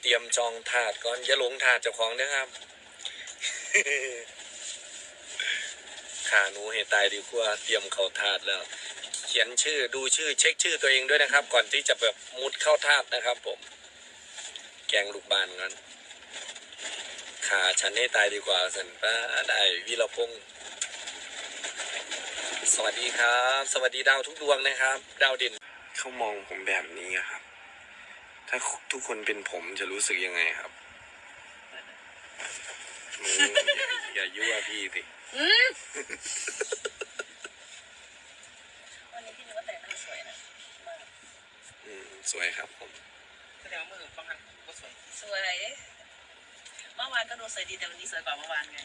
เตรียมจองถาดก่อนอย่าหลงถาดเจ้าของนะครับขาหนูให้ตายดีกว่าเตรียมเข้าถาดแล้ว เขียนชื่อดูชื่อเช็คชื่อตัวเองด้วยนะครับ ก่อนที่จะแบบมุดเข้าถาดนะครับผม แกงลูกบานกันขาฉันให้ตายดีกว่าสันป้าได้วิรพงศ์สวัสดีครับ สวัสดีดาวทุกดวงนะครับ ดาวเด่นเขามองผมแบบนี้ครับ ถ้าทุกคนเป็นผมจะรู้สึกยังไงครับอืมอย่าอย่ายั่วพี่สิวันนี้พี่นึกว่าแต่งหน้าสวยนะอืมสวยครับผม แสดงว่ามือฟังกันก็สวยสวยเมื่อวานก็ดูสวยดีแต่วันนี้สวยกว่าเมื่อวานไง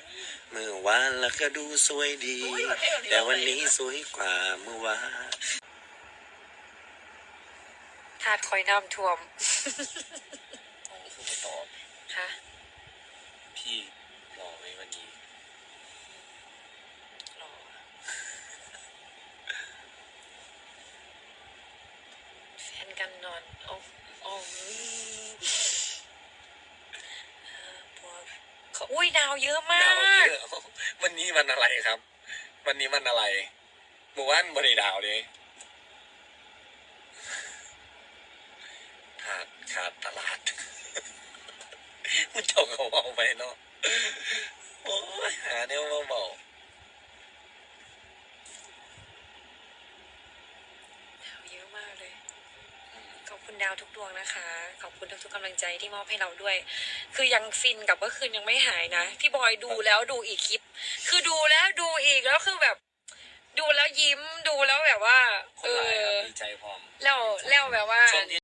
เมื่อวานแล้วก็ดูสวยดีอุ๊ยประเทศเราดีแต่วันนี้สวยกว่าเมื่อวาน ถาดคอยน้ำท่วมคือไปตอบค่ะพี่รอไหมวันนี้รอแฟนกันนอนโอ้โอ้เอ่อพวกเขาอุ้ยดาวเยอะมาดาวก เยอะวันนี้วันอะไรครับ วันนี้วันอะไรเมื่อวานบริดาวเลย ขาดขาดตลาดมันเจ้าเขาเอาไปเนาะโอ้ยหาเนี่ยมาเบาดาวเยอะมากเลย ขอบคุณดาวทุกดวงนะคะ ขอบคุณทุกๆกำลังใจที่มอบให้เราด้วย คือยังฟินกับเมื่อคืนยังไม่หายนะ พี่บอยดูแล้วดูอีกคลิป คือดูแล้วดูอีกแล้วคือแบบ ดูแล้วยิ้มดูแล้วแบบว่าคเอนหลายครับอดีใจพร้อมแล้วแล้วแบบว่าช่วงที่